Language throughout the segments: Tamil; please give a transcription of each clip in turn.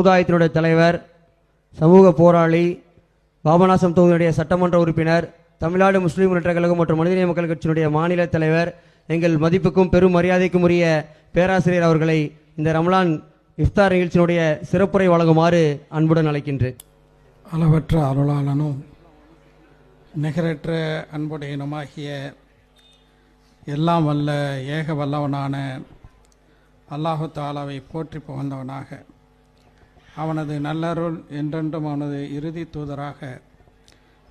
சமுதாயத்தினுடைய தலைவர் சமூக போராளி பாபநாசம் தொகுதியினுடைய சட்டமன்ற உறுப்பினர் தமிழ்நாடு முஸ்லீம் முன்னேற்ற கழகம் மற்றும் மனிதநேய மக்கள் கட்சியினுடைய மாநில தலைவர் எங்கள் மதிப்புக்கும் பெரும் மரியாதைக்கும் உரிய பேராசிரியர் அவர்களை இந்த ரமலான் இஃப்தார் நிகழ்ச்சியினுடைய சிறப்புரை வழங்குமாறு அன்புடன் அழைக்கின்றேன். அளவற்ற அருளாளனும் நிகரற்ற அன்புடையனுமாகிய எல்லாம் வல்ல ஏக வல்லவனான அல்லாஹு தாலாவை போற்றி புகழ்ந்தவனாக அவனது நல்லருள் என்றென்றும் அவனது இறுதி தூதராக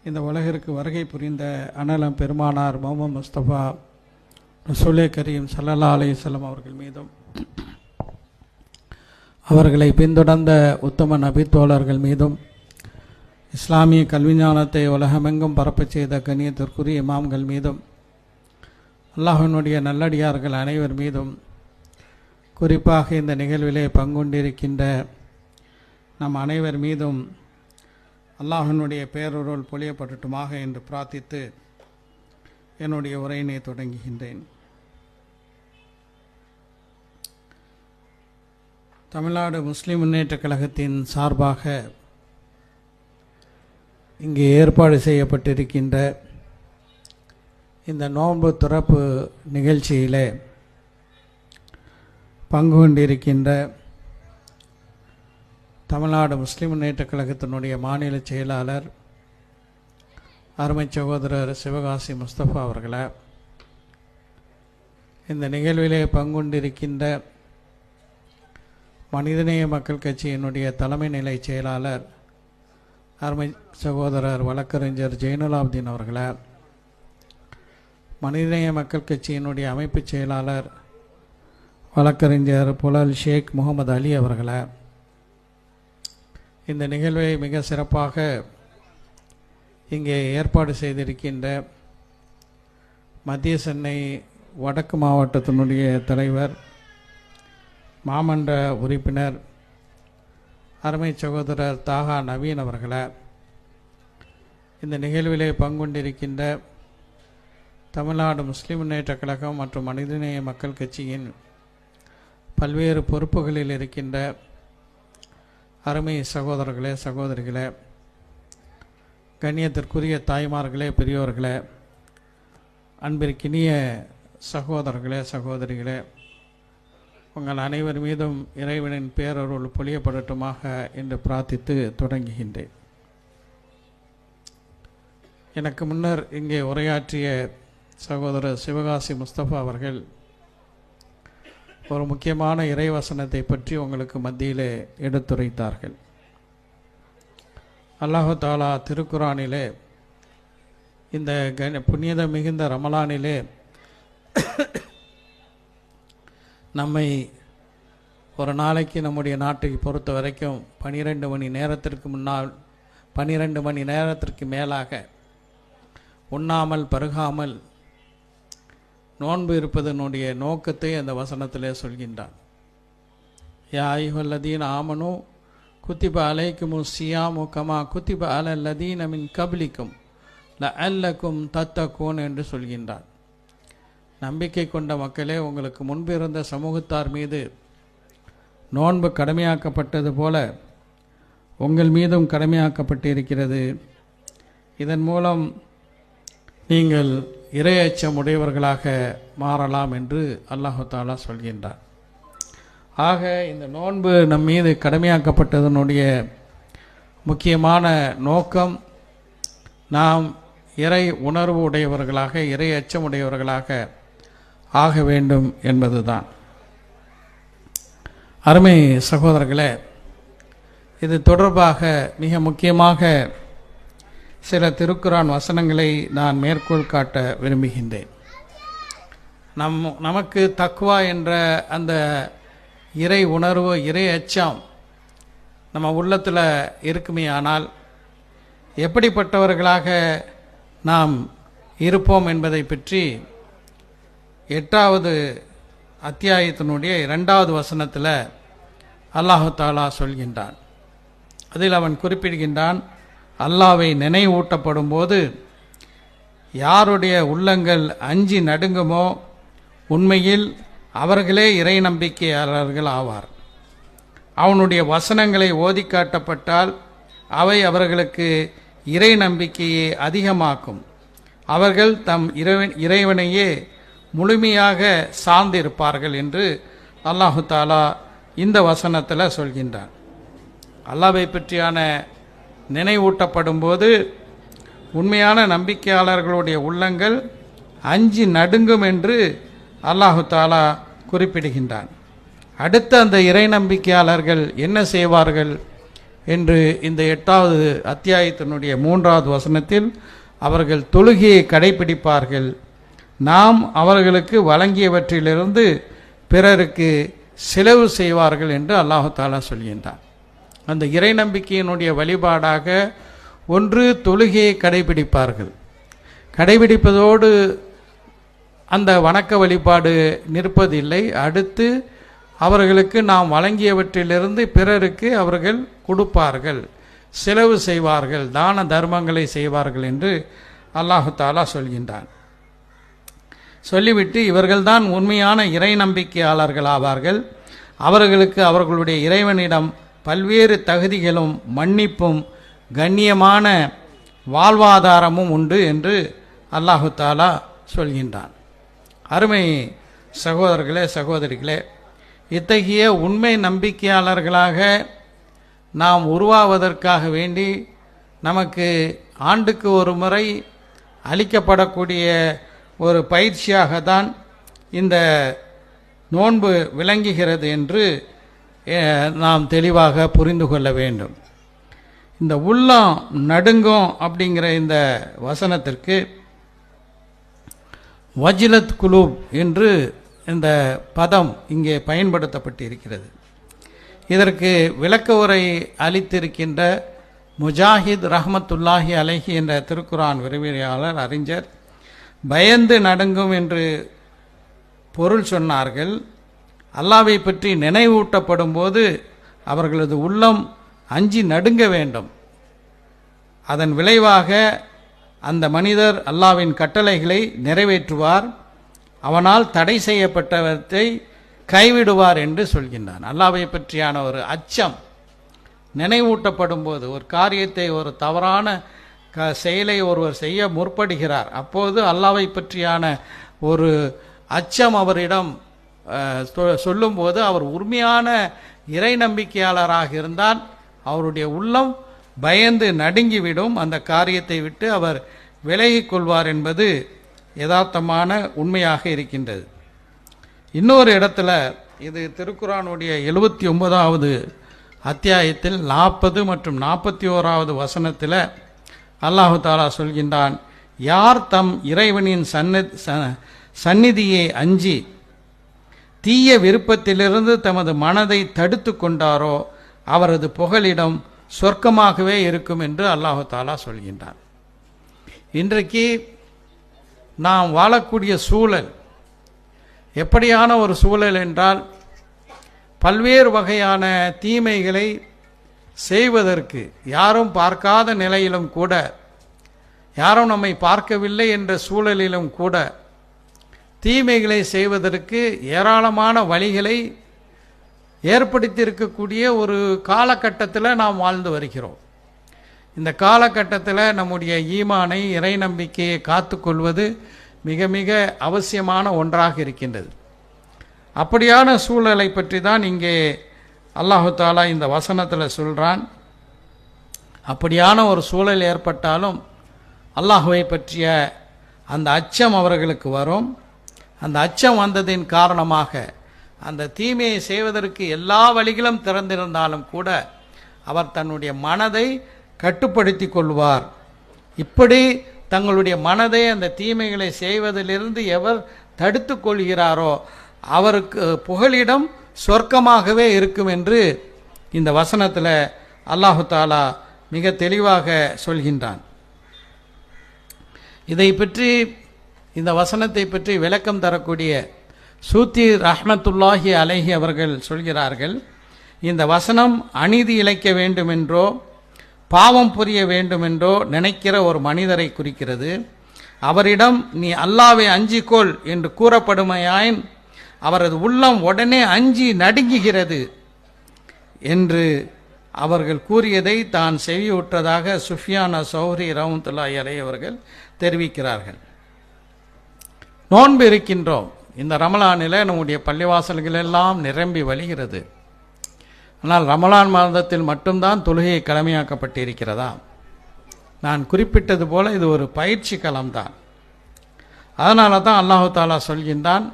இந்த உலகிற்கு வருகை புரிந்த அனலம் பெருமானார் முகமது முஸ்தபா ரசூலே கரீம் சல்லல்லா அலையம் அவர்கள் மீதும். அவர்களை பின்தொடர்ந்த உத்தம நபித்தோழர்கள் மீதும் இஸ்லாமிய கல்விஞானத்தை உலகமெங்கும் பரப்பச் செய்த கண்ணியத்திற்குரிய இமாம்கள் மீதும் அல்லாஹினுடைய நல்லடியார்கள் அனைவர் மீதும் குறிப்பாக இந்த நிகழ்விலே பங்குண்டிருக்கின்ற நம் அனைவர் மீதும் அல்லாஹனுடைய பேரொருள் பொழியப்படட்டுமாக என்று பிரார்த்தித்து என்னுடைய உரையினை தொடங்குகின்றேன். தமிழ்நாடு முஸ்லிம் முன்னேற்றக் கழகத்தின் சார்பாக இங்கே ஏற்பாடு செய்யப்பட்டிருக்கின்ற இந்த நோன்பு துறப்பு நிகழ்ச்சியிலே பங்கு கொண்டிருக்கின்ற தமிழ்நாடு முஸ்லீம் முன்னேற்றக் கழகத்தினுடைய மாநில செயலாளர் அருமை சகோதரர் சிவகாசி முஸ்தபா அவர்களை இந்த நிகழ்விலே பங்குண்டிருக்கின்ற மனிதநேய மக்கள் கட்சியினுடைய தலைமை நிலை செயலாளர் அருமை சகோதரர் வழக்கறிஞர் ஜெயினுலாப்தீன் அவர்களை மனிதநேய மக்கள் கட்சியினுடைய அமைப்புச் செயலாளர் வழக்கறிஞர் புலல் ஷேக் முகமது அலி அவர்களை இந்த நிகழ்வை மிக சிறப்பாக இங்கே ஏற்பாடு செய்திருக்கின்ற மத்திய சென்னை வடக்கு மாவட்டத்தினுடைய தலைவர் மாமன்ற உறுப்பினர் அருமை சகோதரர் தாகா நவீன் அவர்களை இந்த நிகழ்விலே பங்குண்டிருக்கின்ற தமிழ்நாடு முஸ்லிம் முன்னேற்றக் கழகம் மற்றும் மனிதநேய மக்கள் கட்சியின் பல்வேறு பொறுப்புகளில் இருக்கின்ற அருமை சகோதரர்களே சகோதரிகளே கண்ணியத்திற்குரிய தாய்மார்களே பெரியோர்களே அன்பிற்கினிய சகோதரர்களே சகோதரிகளே உங்கள் அனைவர் மீதும் இறைவனின் பேரருள் பொழியப்படட்டுமாக என்று பிரார்த்தித்து தொடங்குகின்றேன். எனக்கு முன்னர் இங்கே உரையாற்றிய சகோதரர் சிவகாசி முஸ்தபா அவர்கள் ஒரு முக்கியமான இறைவசனத்தை பற்றி உங்களுக்கு மத்தியிலே எடுத்துரைத்தார்கள். அல்லாஹு தாலா திருக்குரானிலே இந்த கண புனித மிகுந்த ரமலானிலே நம்மை ஒரு நாளைக்கு நம்முடைய நாட்டை பொறுத்த வரைக்கும் பனிரெண்டு மணி நேரத்திற்கு முன்னால் பனிரெண்டு மணி நேரத்திற்கு மேலாக உண்ணாமல் பருகாமல் நோன்பு இருப்பதனுடைய நோக்கத்தை அந்த வசனத்திலே சொல்கின்றான். யா ஐஹல்லதீன் ஆமனோ குத்திப அலைக்குமு சியாமு கமா குத்திப அலல்லதீன மின் கபிலிக்கும் ல அல்லக்கும் தத்தக்கூன் என்று சொல்கின்றான். நம்பிக்கை கொண்ட மக்களே உங்களுக்கு முன்பு இருந்த சமூகத்தார் மீது நோன்பு கடமையாக்கப்பட்டது போல உங்கள் மீதும் கடமையாக்கப்பட்டிருக்கிறது. இதன் மூலம் நீங்கள் இரையச்சம் உடையவர்களாக மாறலாம் என்று அல்லாஹு தாலா சொல்கின்றார் ஆக இந்த நோன்பு நம் மீது கடமையாக்கப்பட்டதனுடைய முக்கியமான நோக்கம் நாம் இறை உணர்வு உடையவர்களாக இறை அச்சமுடையவர்களாக ஆக வேண்டும் என்பதுதான். அருமை சகோதரர்களே இது தொடர்பாக மிக முக்கியமாக சில திருக்குறான் வசனங்களை நான் மேற்கோள் காட்ட விரும்புகின்றேன். நம் நமக்கு தக்குவா என்ற அந்த இறை உணர்வு இறை அச்சம் நம்ம உள்ளத்தில் இருக்குமே ஆனால் எப்படிப்பட்டவர்களாக நாம் இருப்போம் என்பதை பற்றி எட்டாவது அத்தியாயத்தினுடைய இரண்டாவது வசனத்தில் அல்லாஹு தாலா சொல்கின்றான். அதில் அவன் குறிப்பிடுகின்றான் அல்லாவை நினைவூட்டப்படும் போது யாருடைய உள்ளங்கள் அஞ்சி நடுங்குமோ உண்மையில் அவர்களே இறை நம்பிக்கையாளர்கள் ஆவார். அவனுடைய வசனங்களை ஓதி காட்டப்பட்டால் அவை அவர்களுக்கு இறை நம்பிக்கையை அதிகமாக்கும். அவர்கள் தம் இறைவன் இறைவனையே முழுமையாக சார்ந்திருப்பார்கள் என்று அல்லாஹு தாலா இந்த வசனத்தில் சொல்கின்றான். அல்லாவை பற்றியான நினைவூட்டப்படும் போது உண்மையான நம்பிக்கையாளர்களுடைய உள்ளங்கள் அஞ்சு நடுங்கும் என்று அல்லாஹு தாலா குறிப்பிடுகின்றான். அடுத்த அந்த இறை நம்பிக்கையாளர்கள் என்ன செய்வார்கள் என்று இந்த எட்டாவது அத்தியாயத்தினுடைய மூன்றாவது வசனத்தில் அவர்கள் தொழுகையை கடைபிடிப்பார்கள். நாம் அவர்களுக்கு வழங்கியவற்றிலிருந்து பிறருக்கு செலவு செய்வார்கள் என்று அல்லாஹு தாலா சொல்கின்றான். அந்த இறை நம்பிக்கையினுடைய வழிபாடாக ஒன்று தொழுகையை கடைபிடிப்பார்கள். கடைபிடிப்பதோடு அந்த வணக்க வழிபாடு நிற்பதில்லை. அடுத்து அவர்களுக்கு நாம் வழங்கியவற்றிலிருந்து பிறருக்கு அவர்கள் கொடுப்பார்கள். செலவு செய்வார்கள். தான தர்மங்களை செய்வார்கள் என்று அல்லாஹு தாலா சொல்கின்றான். சொல்லிவிட்டு இவர்கள்தான் உண்மையான இறை நம்பிக்கையாளர்கள் ஆவார்கள். அவர்களுக்கு அவர்களுடைய இறைவனிடம் பல்வேறு தகுதிகளும் மன்னிப்பும் கண்ணியமான வாழ்வாதாரமும் உண்டு என்று அல்லாஹு தாலா சொல்கின்றான். அருமை சகோதரர்களே சகோதரிகளே இத்தகைய உண்மை நம்பிக்கையாளர்களாக நாம் உருவாவதற்காக வேண்டி நமக்கு ஆண்டுக்கு ஒரு முறை அளிக்கப்படக்கூடிய ஒரு பயிற்சியாக தான் இந்த நோன்பு விளங்குகிறது என்று நாம் தெளிவாக புரிந்து கொள்ள வேண்டும். இந்த உள்ளம் நடுங்கும் அப்படிங்கிற இந்த வசனத்திற்கு வஜிலத் குலூப் என்று இந்த பதம் இங்கே பயன்படுத்தப்பட்டிருக்கிறது. இதற்கு விளக்க உரை அளித்திருக்கின்ற முஜாஹித் ரஹமத்துல்லாஹி அலஹி என்ற திருக்குரான் விரிவியாளர் அறிஞர் பயந்து நடுங்கும் என்று பொருள் சொன்னார்கள். அல்லாவை பற்றி நினைவூட்டப்படும் போது அவர்களது உள்ளம் அஞ்சி நடுங்க வேண்டும். அதன் விளைவாக அந்த மனிதர் அல்லாவின் கட்டளைகளை நிறைவேற்றுவார். அவனால் தடை செய்யப்பட்டவற்றை கைவிடுவார் என்று சொல்கின்றான். அல்லாவை பற்றியான ஒரு அச்சம் நினைவூட்டப்படும் போது ஒரு காரியத்தை ஒரு தவறான க செயலை ஒருவர் செய்ய முற்படுகிறார். அப்போது அல்லாவை பற்றியான ஒரு அச்சம் அவரிடம் சொல்லும்போது அவர் உண்மையான இறை நம்பிக்கையாளராக இருந்தால் அவருடைய உள்ளம் பயந்து நடுங்கிவிடும். அந்த காரியத்தை விட்டு அவர் விலகிக் கொள்வார் என்பது யதார்த்தமான உண்மையாக இருக்கின்றது. இன்னொரு இடத்துல இது திருக்குறானுடைய எழுபத்தி ஒன்பதாவது அத்தியாயத்தில் நாற்பது மற்றும் நாற்பத்தி ஓராவது வசனத்தில் அல்லாஹு தாலா சொல்கின்றான் யார் தம் இறைவனின் சன்னி ச- சந்நிதியை அஞ்சி தீய விருப்பத்திலிருந்து தமது மனதை தடுத்து கொண்டாரோ அவரது புகலிடம் சொர்க்கமாகவே இருக்கும் என்று அல்லாஹு தாலா இன்றைக்கு நாம் வாழக்கூடிய சூழல் எப்படியான ஒரு சூழல் என்றால் பல்வேறு வகையான தீமைகளை செய்வதற்கு யாரும் பார்க்காத நிலையிலும் கூட யாரும் நம்மை பார்க்கவில்லை என்ற சூழலிலும் கூட தீமைகளை செய்வதற்கு ஏராளமான வழிகளை ஏற்படுத்தியிருக்கக்கூடிய ஒரு காலகட்டத்தில் நாம் வாழ்ந்து வருகிறோம். இந்த காலகட்டத்தில் நம்முடைய ஈமானை இறை நம்பிக்கையை காத்துக்கொள்வது மிக மிக அவசியமான ஒன்றாக இருக்கின்றது. அப்படியான சூழலை பற்றி தான் இங்கே அல்லாஹு தாலா இந்த வசனத்தில் சொல்கிறான் அப்படியான ஒரு சூழல் ஏற்பட்டாலும் அல்லாஹுவை பற்றிய அந்த அச்சம் அவர்களுக்கு வரும். அந்த அச்சம் வந்ததின் காரணமாக அந்த தீமையை செய்வதற்கு எல்லா வழிகளும் திறந்திருந்தாலும் கூட அவர் தன்னுடைய மனதை கட்டுப்படுத்தி கொள்வார். இப்படி தங்களுடைய மனதை அந்த தீமைகளை செய்வதிலிருந்து எவர் தடுத்து கொள்கிறாரோ அவருக்கு புகலிடம் சொர்க்கமாகவே இருக்கும் என்று இந்த வசனத்தில் அல்லாஹு தாலா மிக தெளிவாக சொல்கின்றான். இதை பற்றி இந்த வசனத்தை பற்றி விளக்கம் தரக்கூடிய சூத்தி ரஹ்மத்துல்லாஹி அலஹி அவர்கள் சொல்கிறார்கள் இந்த வசனம் அநீதி இழைக்க வேண்டுமென்றோ பாவம் புரிய வேண்டுமென்றோ நினைக்கிற ஒரு மனிதரை குறிக்கிறது. அவரிடம் நீ அல்லாவை அஞ்சிக்கொள் என்று கூறப்படுமையாயின் அவரது உள்ளம் உடனே அஞ்சி நடுங்குகிறது என்று அவர்கள் கூறியதை தான் செவியுற்றதாக சுஃபியானா சௌரி ரவுந்துல்லாஹி அலை அவர்கள் தெரிவிக்கிறார்கள். நோன்பு இருக்கின்றோம். இந்த ரமலானில் நம்முடைய பள்ளிவாசல்கள் எல்லாம் நிரம்பி வழிகிறது. ஆனால் ரமலான் மாதத்தில் மட்டும்தான் தொழுகை கடமையாக்கப்பட்டிருக்கிறதா? நான் குறிப்பிட்டது போல இது ஒரு பயிற்சி களம்தான். அதனால தான் அல்லாஹு தாலா சொல்கின்றான்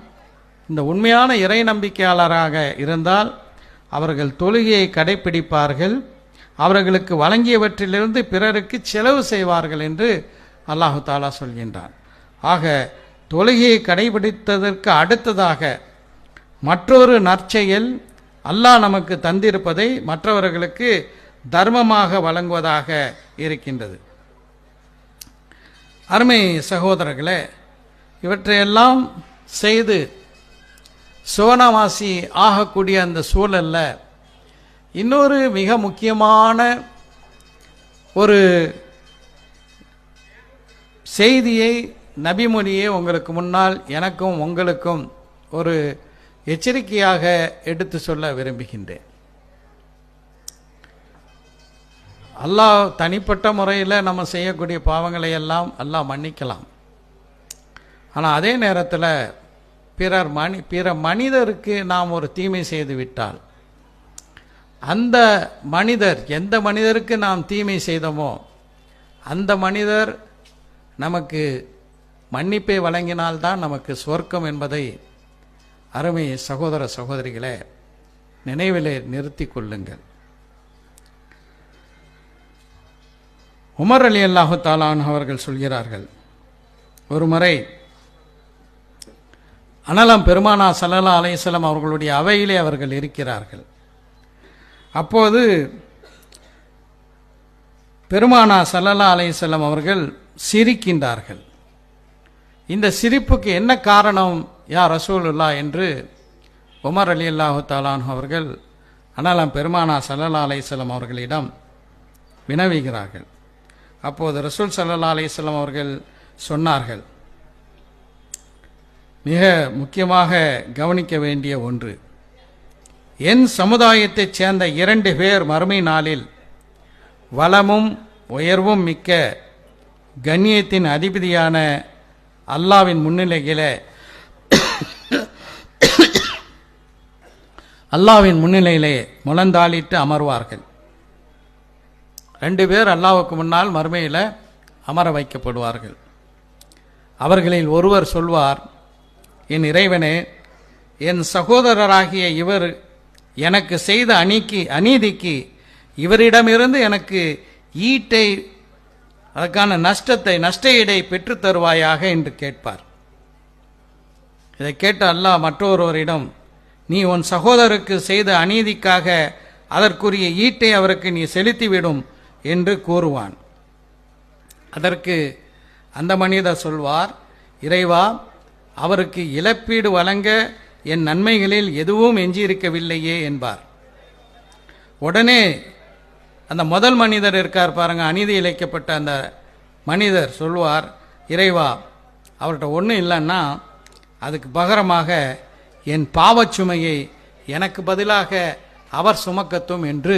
இந்த உண்மையான இறை நம்பிக்கையாளராக இருந்தால் அவர்கள் தொழுகையை கடைப்பிடிப்பார்கள். அவர்களுக்கு வழங்கியவற்றிலிருந்து பிறருக்கு செலவு செய்வார்கள் என்று அல்லாஹு தாலா சொல்கின்றான். ஆக தொழுகையை கடைபிடித்ததற்கு அடுத்ததாக மற்றொரு நற்செயல் அல்லாஹ் நமக்கு தந்திருப்பதை மற்றவர்களுக்கு தர்மமாக வழங்குவதாக இருக்கின்றது. அருமை சகோதரர்களே இவற்றையெல்லாம் செய்து சுவனவாசி ஆகக்கூடிய அந்த சூழலில் இன்னொரு மிக முக்கியமான ஒரு செய்தியை நபிமொழியே உங்களுக்கு முன்னால் எனக்கும் உங்களுக்கும் ஒரு எச்சரிக்கையாக எடுத்து சொல்ல விரும்புகின்றேன். அல்லாஹ் தனிப்பட்ட முறையில் நம்ம செய்யக்கூடிய பாவங்களை எல்லாம் அல்லாஹ் மன்னிக்கலாம். ஆனால் அதே நேரத்தில் பிறர் மனி பிற மனிதருக்கு நாம் ஒரு தீமை செய்து விட்டால் அந்த மனிதர் எந்த மனிதருக்கு நாம் தீமை செய்தோமோ அந்த மனிதர் நமக்கு மன்னிப்பை வழங்கினால்தான் நமக்கு சொர்க்கம் என்பதை அருமை சகோதர சகோதரிகளை நினைவிலே நிறுத்தி கொள்ளுங்கள். உமர் அலி அல்லாஹு தாலான் அவர்கள் சொல்கிறார்கள் ஒரு முறை அனலம் பெருமானா சல்லல்லா அலையம் அவர்களுடைய அவையிலே அவர்கள் இருக்கிறார்கள். அப்போது பெருமானா சல்லல்லா அலையம் அவர்கள் சிரிக்கின்றார்கள். இந்த சிரிப்புக்கு என்ன காரணம் யா ரசூலுல்லா என்று உமர் அலி அல்லாஹு தாலான் அவர்கள் அனலம் பெருமானா சல்லல்லா அலையம் அவர்களிடம் வினவுகிறார்கள். அப்போது ரசூல் சல்லல்லா அலிஸ்லாம் அவர்கள் சொன்னார்கள் மிக முக்கியமாக கவனிக்க வேண்டிய ஒன்று என் சமுதாயத்தைச் சேர்ந்த இரண்டு பேர் மறுமை நாளில் வளமும் உயர்வும் மிக்க கண்ணியத்தின் அதிபதியான அல்லாவின் முன்னிலையில் அல்லாவின் முன்னிலையிலே முழந்தாளிட்டு அமர்வார்கள். ரெண்டு பேர் அல்லாவுக்கு முன்னால் மறுமையில் அமர வைக்கப்படுவார்கள். அவர்களில் ஒருவர் சொல்வார் என் இறைவனே என் சகோதரராகிய இவர் எனக்கு செய்த அணிக்கு அநீதிக்கு இவரிடமிருந்து எனக்கு ஈட்டை அதற்கான நஷ்டத்தை நஷ்ட இடை பெற்றுத் தருவாயாக என்று கேட்பார். இதை கேட்ட அல்லாஹ் மற்றொருவரிடம் நீ உன் சகோதரருக்கு செய்த அநீதிக்காக அதற்குரிய ஈட்டை அவருக்கு நீ செலுத்திவிடும் என்று கூறுவான். அதற்கு அந்த மனிதர் சொல்வார் இறைவா அவருக்கு இழப்பீடு வழங்க என் நன்மைகளில் எதுவும் எஞ்சியிருக்கவில்லையே என்பார். உடனே அந்த முதல் மனிதர் இருக்கார் பாருங்க அநீதி இழைக்கப்பட்ட அந்த மனிதர் சொல்வார் இறைவா அவர்கிட்ட ஒன்றும் இல்லைன்னா அதுக்கு பகரமாக என் பாவச்சுமையை எனக்கு பதிலாக அவர் சுமக்கத்தும் என்று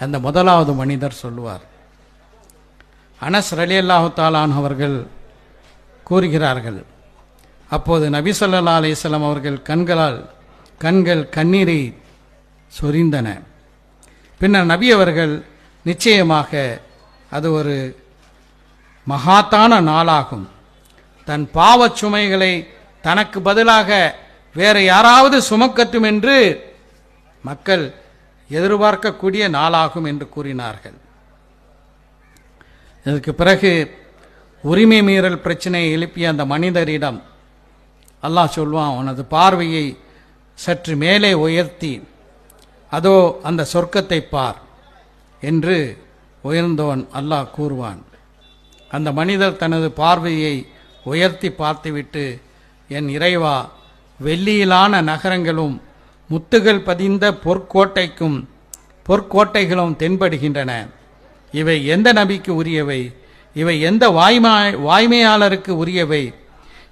அந்த முதலாவது மனிதர் சொல்லுவார். அனஸ் ரலி அல்லாஹு தாலான் அவர்கள் கூறுகிறார்கள் அப்போது நபிசல்லா அலிஸ்லாம் அவர்கள் கண்களால் கண்கள் கண்ணீரை சொரிந்தன. பின்னர் நபி அவர்கள் நிச்சயமாக அது ஒரு மகாத்தான நாளாகும். தன் பாவச் சுமைகளை தனக்கு பதிலாக வேற யாராவது சுமக்கட்டும் என்று மக்கள் எதிர்பார்க்கக்கூடிய நாளாகும் என்று கூறினார்கள். இதற்கு பிறகு உரிமை மீறல் பிரச்சனையை எழுப்பிய அந்த மனிதரிடம் அல்லாஹ் சொல்வான் உனது பார்வையை சற்று மேலே உயர்த்தி அதோ அந்த சொர்க்கத்தை பார் என்று உயர்ந்தவன் அல்லாஹ் கூறுவான். அந்த மனிதர் தனது பார்வையை உயர்த்தி பார்த்துவிட்டு என் இறைவா வெள்ளியிலான நகரங்களும் முத்துகள் பதிந்த பொற்கோட்டைக்கும் பொற்கோட்டைகளும் தென்படுகின்றன. இவை எந்த நபிக்கு உரியவை? இவை எந்த வாய்மா வாய்மையாளருக்கு உரியவை?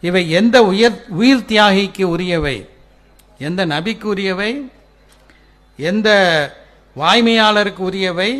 இவை எந்த உயர் உயிர் தியாகிக்கு உரியவை? எந்த நபிக்கு உரியவை? எந்த வாய்மையாளருக்கு உரியவை?